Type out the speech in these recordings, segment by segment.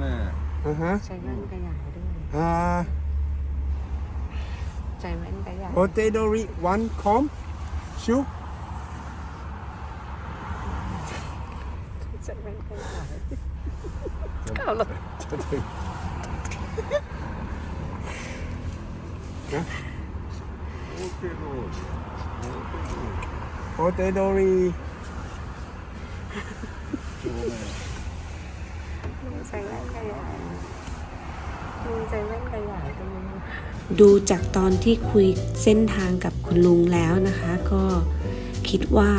แม่อ่าฮะใช้แว่นขยายด้วยอ่า ใช้แว่นขยาย potato read one com shoe ใช้แว่นขยายเก่าเลยจะถึงนะโอเคโรดโอเตโดรีโชว์แม่ ว่นขยายลุงใช้แว่นขยายด้วยดูจากตอนที่คุยเส้นทางกับคุณลุงแล้วนะคะ ก็คิดว่า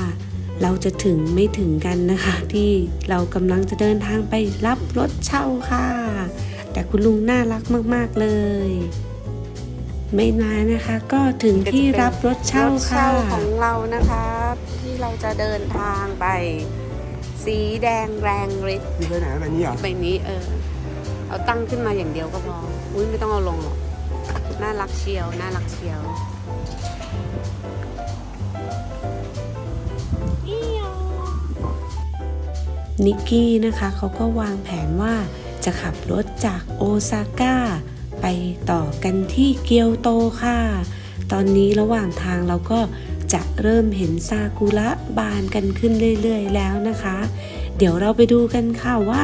เราจะถึงไม่ถึงกันนะคะ ที่เรากำลังจะเดินทางไปรับรถเช่าค่ะ แต่คุณลุงน่ารักมาก ๆ เลย ไม่นานนะคะก็ถึงที่รับรถเช่ารถค่ะเช่าของเรานะคะ ที่เราจะเดินทางไป สีแดงแรงฤทธิ์ที่ไปไหนไปนี่เหรอใบนี้เออ เอาตั้งขึ้นมาอย่างเดียวก็พอ อุ้ยไม่ต้องเอาลงหรอก น่ารักเชียว น่ารักเชียวนิกกี้นะคะเขาก็วางแผนว่าจะขับรถจากโอซาก้าไปต่อกันที่เกียวโตค่ะ ตอนนี้ระหว่างทางเราก็ จะเริ่มเห็นซากุระบานกันขึ้นเรื่อยๆแล้วนะคะ เดี๋ยวเราไปดูกันค่ะว่า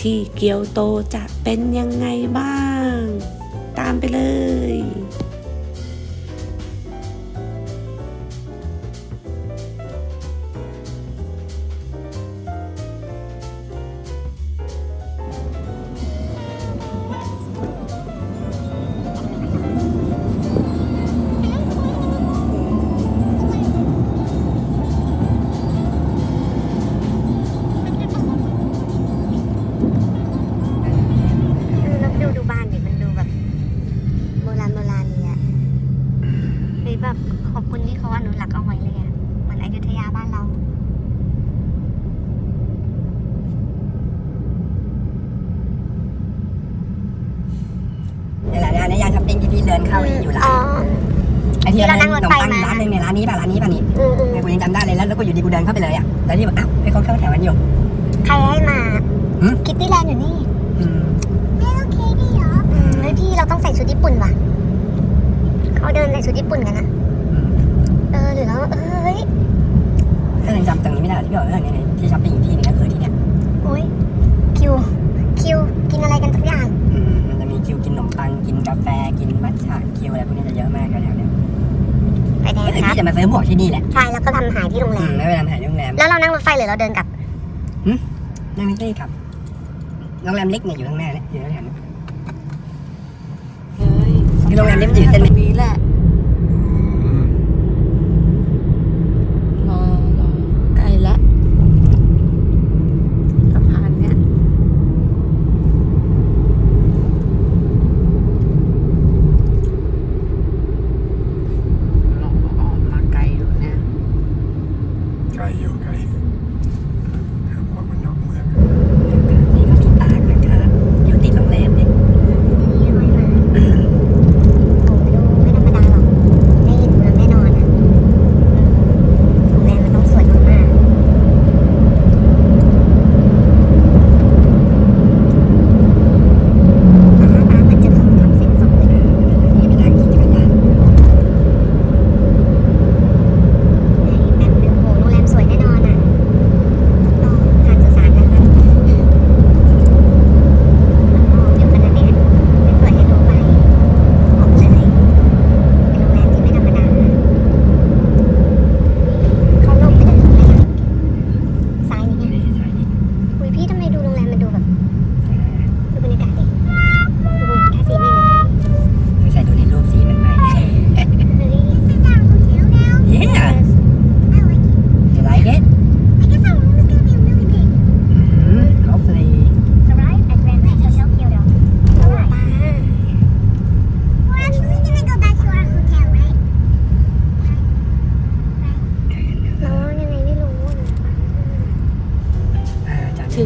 ที่เกียวโตจะเป็นยังไงบ้าง ตามไปเลย ำตรงนี้ไม่ได้หรอกที่บอกว่าเนี่ยที่ช้อปปิ้งอยู่ที่นึงก็คือที่เนี่ยโอ้ยคิว คิว กินอะไรกันสักอย่าง อืมมันจะมีคิวกินขนมปังกินกาแฟกินมัทฉะคิวอะไรพวกนี้จะเยอะมากแถวๆเนี้ยไปแดงก็คือครับ พี่จะมาซื้อหมวกที่นี่แหละใช่ แล้วก็ทำหายที่โรงแรอืมม แล้วไปทำถ่ายที่โรงแรมแล้วเรานั่งรถไฟหรือเราเดินกลับ นั่งไม่ได้ครับโรงแรมเล็กเนี่ยอยู่ข้างหน้าเนี่ยอยู่แถวๆนี้เฮ้ยที่โรงแรมนี้มันอยู่เส้น ตรงนี้แหละ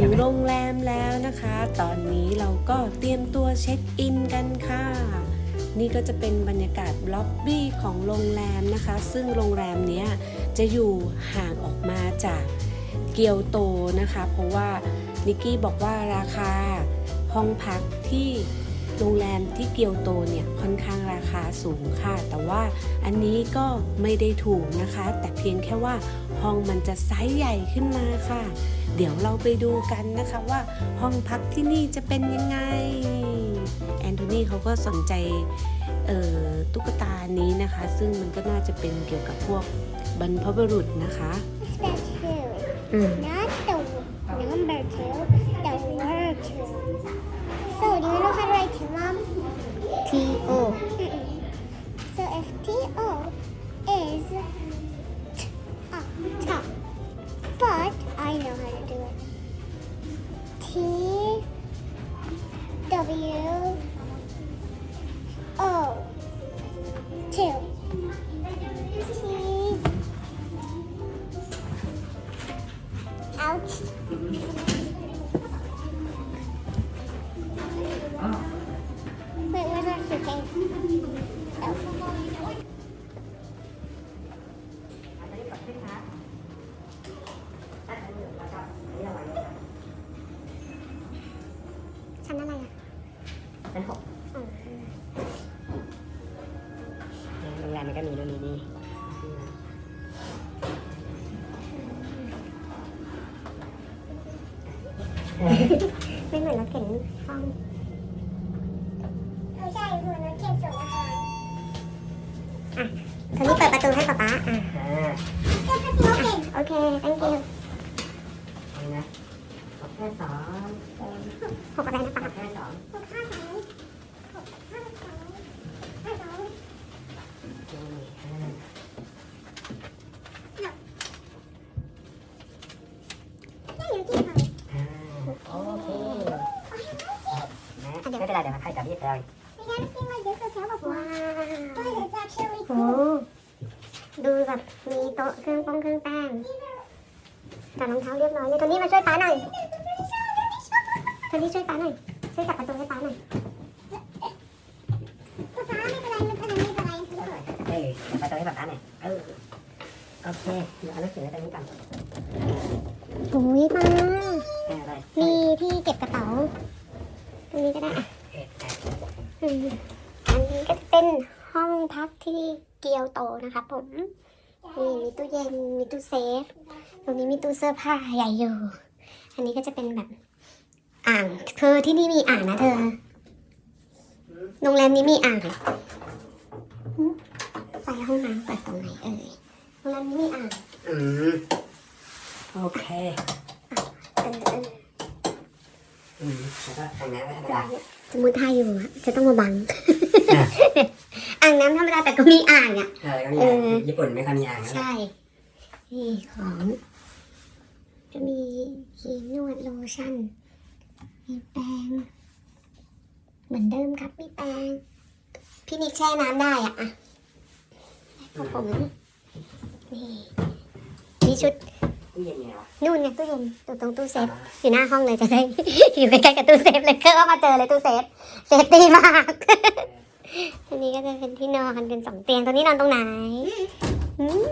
ถึงโรงแรมแล้วนะคะ ตอนนี้เราก็เตรียมตัวเช็คอินกันค่ะ นี่ก็จะเป็นบรรยากาศล็อบบี้ของโรงแรมนะคะ ซึ่งโรงแรมเนี้ยจะอยู่ห่างออกมาจากเกียวโตนะคะ เพราะว่านิกกี้บอกว่าราคาห้องพักที่ โรงแรมที่เกียวโตเนี่ยค่อนข้างราคาสูงค่ะ แต่ว่าอันนี้ก็ไม่ได้ถูกนะคะ แต่เพียงแค่ว่าห้องมันจะไซส์ใหญ่ขึ้นมาค่ะ เดี๋ยวเราไปดูกันนะคะว่าห้องพักที่นี่จะเป็นยังไง แอนโทนีเขาก็สนใจตุ๊กตานี้นะคะ ซึ่งมันก็น่าจะเป็นเกี่ยวกับพวกบรรพบุรุษนะคะ Not the number two, the word two. So, do you know how to write two, ไม่เหมือนรถเข็นห้องไม่ใช่คือรถเข็นส่งอาหารตอนนี้เปิดประตูให้ป๊าป๊าอะอ่าเก็บภาษีรถเข็นโอเค thank you นี่นะหกแค่สองหกอะไรนะหป๊ากแค่สองหกห้าสองหกห้าสองห้าสองนี่อ่ายังอยู่ที่เขา อ่าโอเคนะไม่เป็นไรเดี๋ยวมาใครกับพี่เตย We gotta see my different table ว้า But ว it's actually โอ้ cool. ดูแบบมีโต๊ะเครื่องปองเครื่องแป้งจัดรองเท้าเรียบร้อยเลยตอนนี้มาช่วยป้าหน่อยตอนนี้ช่วยป้าหน่อย ช่วยจับประตูให้ป้าหน่อยภาษาไม่เป็นไรไม่เป็นไรไม่เป็นไรเอ้ยเดี๋ยวไปตรงนี้แบบนั้นเนี่ยเออโอเคเดี๋ยวเอาหนังสือไว้ตรงนี้ก่อนโอ้ยป้าเออเลยมีที่เก็บกระเป๋า ตรงนี้ก็ได้อะเอ๊ะแปด อืมอันนี้ก็จะเป็นห้องพักที่เกียวโตนะคะผมนี่มีตู้เย็นมีตู้เซฟ ตรงนี้มีตู้เสื้อผ้าใหญ่อยู่ อันนี้ก็จะเป็นแบบอ่างคือที่นี่มีอ่างนะเธอ โรงแรมนี้มีอ่างหึไฟห้องน้ำเปิดตรงไหนเอ่ย โรงแรมนี้มีอ่าง อืมโอเคเออเออ อืมแล้วก็ทางนั้นก็ธรรมดาสมมติถ้าอยู่อะจะต้องมาบัง อ่างน้ำธรรมดาแต่ก็มีอ่างอะ เออก็มีอ่างญี่ปุ่นไม่ค่อยมีอ่างนะใช่ นี่ของจะมีครีมนวดโลชั่น มีแปรง เหมือนเดิมครับมีแปรง พี่นิกแช่น้ำได้อะอะแล้วก็ผม นี่ มีชุด ตู้เย็นไงวะนู่นไงตู้เย็นอยู่ตรงตู้เซฟอยู่หน้าห้องเลยจะได้ อยู่ใกล้ๆกับตู้เซฟเลยก็มาเจอเลยตู้เซฟเซฟตีมากอันนี้ก็จะเป็นที่นอนเป็นสองเตียงตัวนี้นอนตรงไหนหืม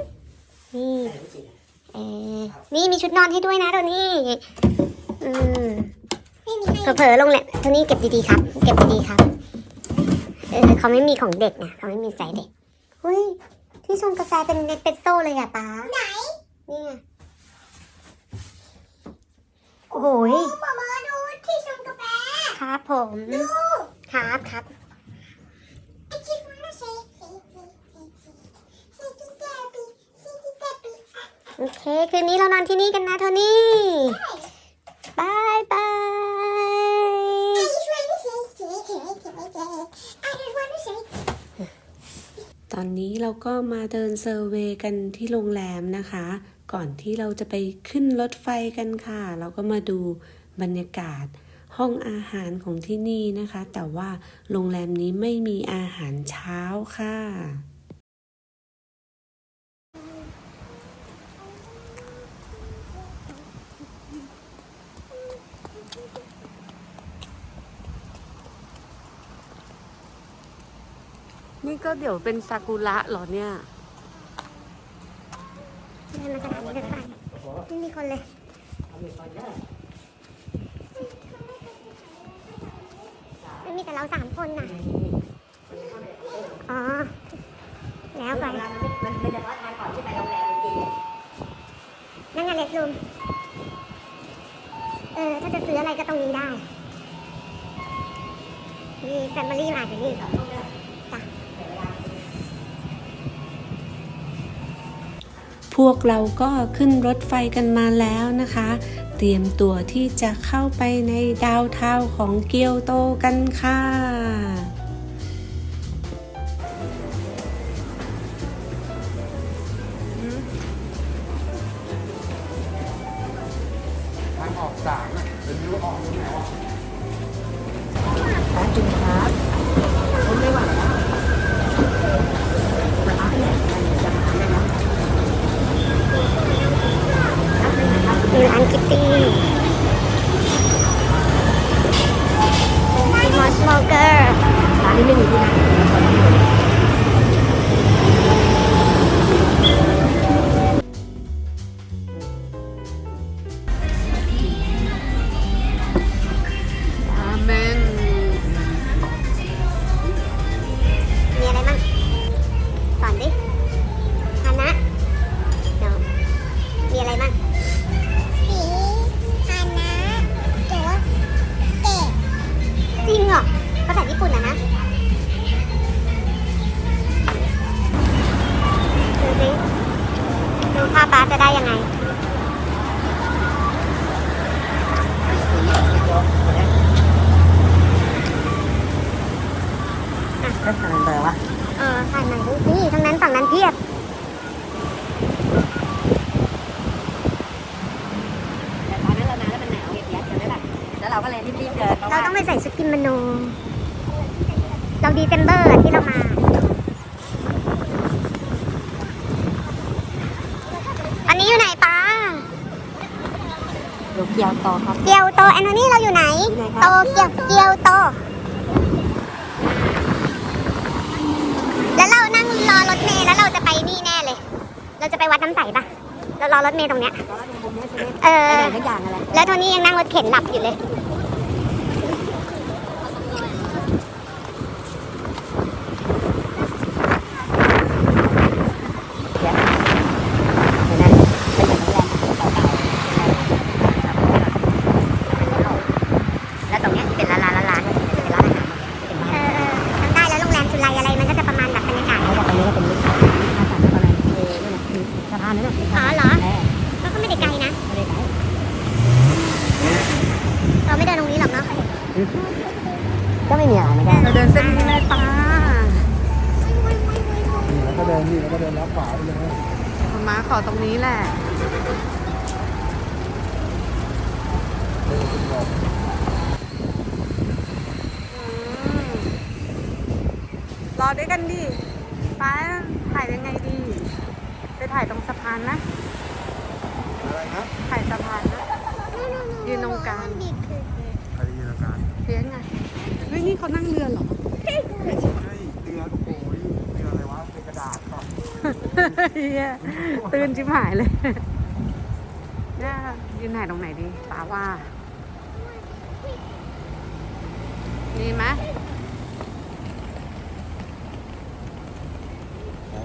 นี่เออไม่จริงเออนี่มีชุดนอนให้ด้วยนะตัวนี้อืมไม่มีให้เผลอๆลงแหละตัวนี้เก็บดีๆครับ เก็บดีๆครับเออเขาไม่มีของเด็กนะเขาไม่มีใส่เด็กเฮ้ยที่ชงกาแฟเป็นเนสเปรสโซ่เลยอะป๊าไหนนี่ไง โอ้โหยหมอมาดูที่ชงกาแฟ ครับผมครับครับ I just wanna say say say say say say to Debbie say to Debbie โอเค คืนนี้เรานอนที่นี่กันนะโทนี่บายบาย I just wanna say say say say say I just wanna say ตอนนี้เราก็มาเดินเซอร์เวย์กันที่โรงแรมนะคะ ก่อนที่เราจะไปขึ้นรถไฟกันค่ะ เราก็มาดูบรรยากาศห้องอาหารของที่นี่นะคะ แต่ว่าโรงแรมนี้ไม่มีอาหารเช้าค่ะ นี่ก็เดี๋ยวเป็นซากุระเหรอเนี่ย เดินมาสถานีรถไฟไม่มีคนเลยเขามีคนเยอะเราสามคนน่ะ อ๋อ แล้วไปมันมันเป็นเฉพาะทางก่อนที่ไปโรงแรมจริงนั่นไงเลสรูมเออ ถ้าจะซื้ออะไรก็ตรงนี้ได้นี่แฟมิลี่มาอยู่นี่ พวกเราก็ขึ้นรถไฟกันมาแล้วนะคะ เตรียมตัวที่จะเข้าไปในดาวเทาของเกียวโตกันค่ะทางออกสามเป็นรูออกที่ไหนวะ มีร้ เราดีเซมเบอร์อะที่เรามาอันนี้อยู่ไหนป้าอยู่เกียวโตครับ เกียวโตแอนโทนี่เราอยู่ไหนอยู่ไหนครับโตเกียวเกียวโต แล้วเรานั่งรอรถเมล์แล้วเราจะไปนี่แน่เลย เราจะไปวัดน้ำใสปะเรารอรถเมล์ตรงเนี้ยตอนแรกในมุมนี้ใช่ไหมเอไปอไหนทุกอย่างอะไรแล้วโทนี่ยังนั่งรถเข็นหลับอยู่เลย เดี๋ยวเดี๋ยวนั้นเป็นโรงแรมเก่าๆแล้วตรงเนี้ยเป็นร้านร้านร้านร้านเป็นร้านอาหารเป็น เอ บ้าน อเออทำได้แล้วโรงแรมจุฬาอะไรมันก็จะประมาณแบบบรรยากาศ แล้วก็ตรงนี้ก็เป็นลิฟต์อาสาอะไรเออนั่นน่ะคือสะพานนั่นน่ะ อ๋อเหรอ เออ ก็ไม่ได้ไกลนะ ไม่ได้ไกล เราไม่เดินตรงนี้หรอกเนาะ ก็ไม่มีอะไรไม่ได้ เราเดินเส้นนี้เลยป้า นี่แล้วก็เดินนี่แล้วก็เดินรับขวาไปเลย คุณม้าขอตรงนี้แหละ เดินขึ้นก่อน อืมรอด้วยกันดิป้าถ่ายยังไงดี ไป ถ่ายตรงสะพานนะ อะไรนะถ่ายสะพานนะ ยืนตรงกลางใครยืนอาการเลี้ยงไงเฮ้ยนี่เขานั่งเรือเหรอ ไม่ใช่เรือโอ้ยเรืออะไรวะเป็นกระดาษก่อนเฮียตื่นชิบหายเลยเนี่ยยืนถ่ายตรงไหนดีป้าว่า นี่ไหมอ๋อ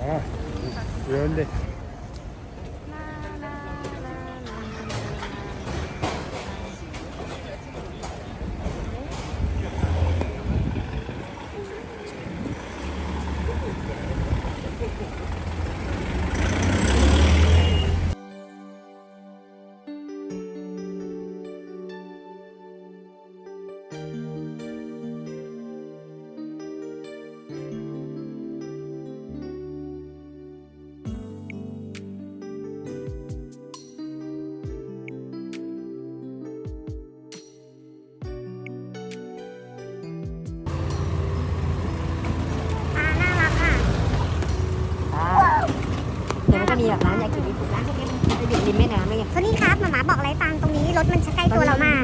เดินดิ รถมันจะใกล้ตัวเรามาก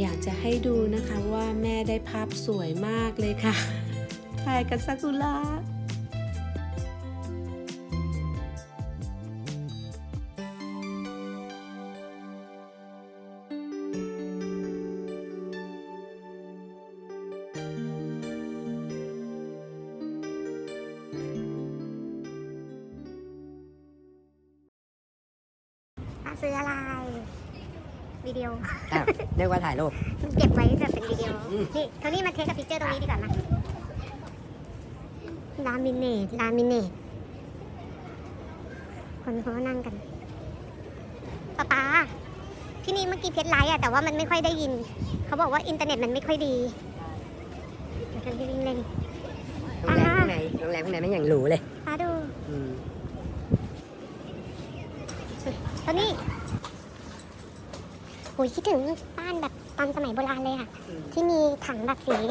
อยากจะให้ดูนะคะว่าแม่ได้ภาพสวยมากเลยค่ะ ถ่ายกับซากุระ วิดีโออ้าวเรียกว่าถ่ายรูป เก็บไว้แบบเป็นวิดีโออืม นี่โทนี่มาเทสกับพิกเจอร์ตรงนี้ดีกว่านะลามิเนตลามิเนตคนเขาก็นั่งกันป๊าป๊าที่นี่เมื่อกี้เพชรไลท์อะแต่ว่ามันไม่ค่อยได้ยิน เขาบอกว่าอินเทอร์เน็ตมันไม่ค่อยดีเดี๋ยวกันที่วิ่งเล่น โรงแรมข้างในโรงแรมข้างในไม่อย่างหรูเลย ป้าดู อืม โทนี่โอ้ ยคิดถึงบ้านแบบตอนสมัยโบราณเลยค่ะ ที่มีถังแบบสีร้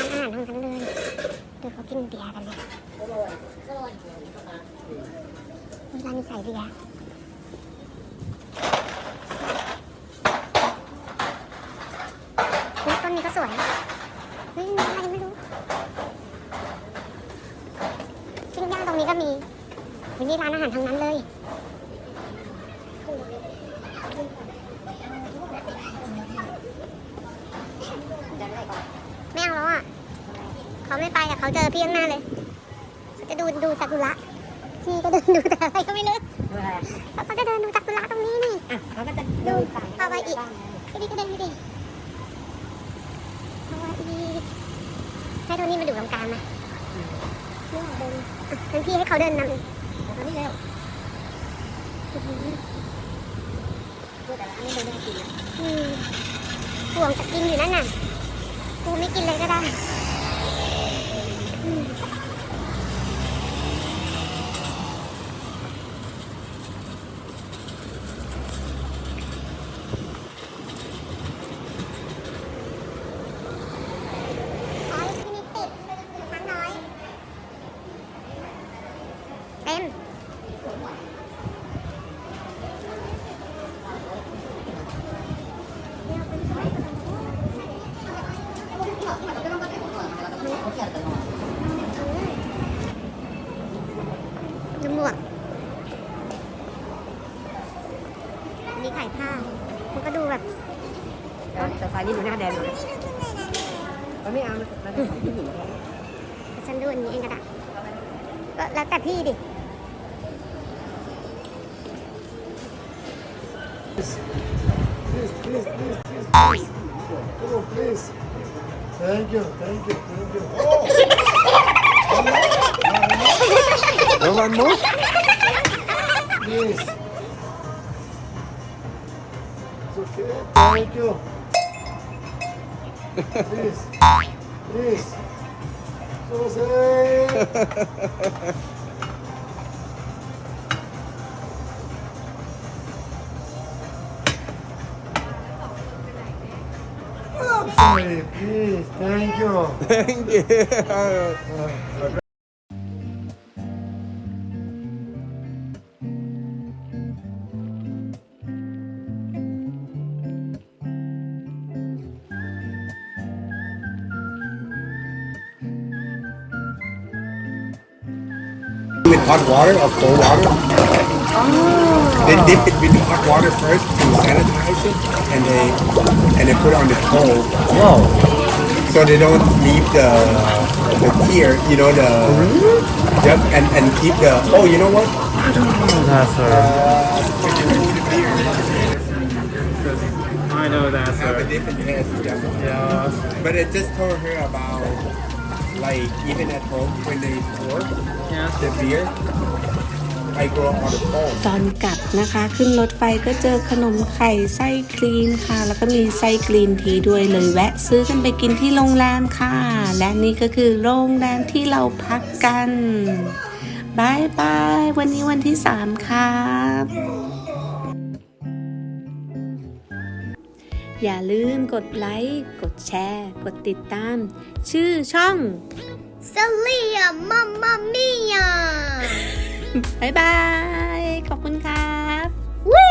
านอาหารทั้งนั้นเลยเดี๋ยวเขากินเบียร์กันเลยมีร้านใส่เบียร์เฮ้ยต้นนี้ก็สวยเฮ้ยมีอะไรไม่รู้ปิ้งย่างตรงนี้ก็มีวันนี้ร้านอาหารทั้งนั้นเลย ไม่เอาแล้วอะ เขาไม่ ไปอะเขาเจอพี่ข้างหน้าเลยเขาจะดูดูซากุระพี่ก็เดินดูแต่อะไรก็ไม่รู้ดูอะไรอะแล้วเขาจะเดินดูซากุระตรงนี้นี่อะเขาก็จะดูดูฝั่งเอาไว้อีกพี่นี่ก็เดินดูดิเอาไว้อีกให้โทนี่มาดูตรงกลางมาไม่อยากเดินอะงั้นพี่ให้เขาเดินนำตอนนี้เร็วพูดแต่ละอันนี้ดูไม่ได้กินนะอืมห่วงจะกินอยู่นั่นน่ะกูไม่กินเลยก็ได้ Come on, please. Thank you, thank you, thank you. Oh! one more? Please. It's okay. Thank you. Please. Please. So say. Sorry, please. Thank you. Thank you. with hot water or cold water. Oh. They dip it with hot water first to sanitize it, and they and they put it on the coal. Whoa! So they don't leave the the tear, you know the. Yep, and and keep the. Oh, you know what? I don't know that, sir. I know that, sir. Have a different taste. Yeah. Yeah. But I just told her about like even at home when they pour Yes. the beer, ตอนกลับนะคะ ขึ้นรถไฟก็เจอขนมไข่ไส้ครีมค่ะ แล้วก็มีไส้กรีนทีด้วยเลยแวะซื้อกันไปกินที่โรงแรมค่ะ และนี่ก็คือโรงแรมที่เราพักกันบายบายวันนี้วันที่ 3 ครับอย่าลืมกดไลค์ กดแชร์ กดติดตาม ชื่อช่องเซเลียมัมมามิยา บายบาย ขอบคุณครับวิ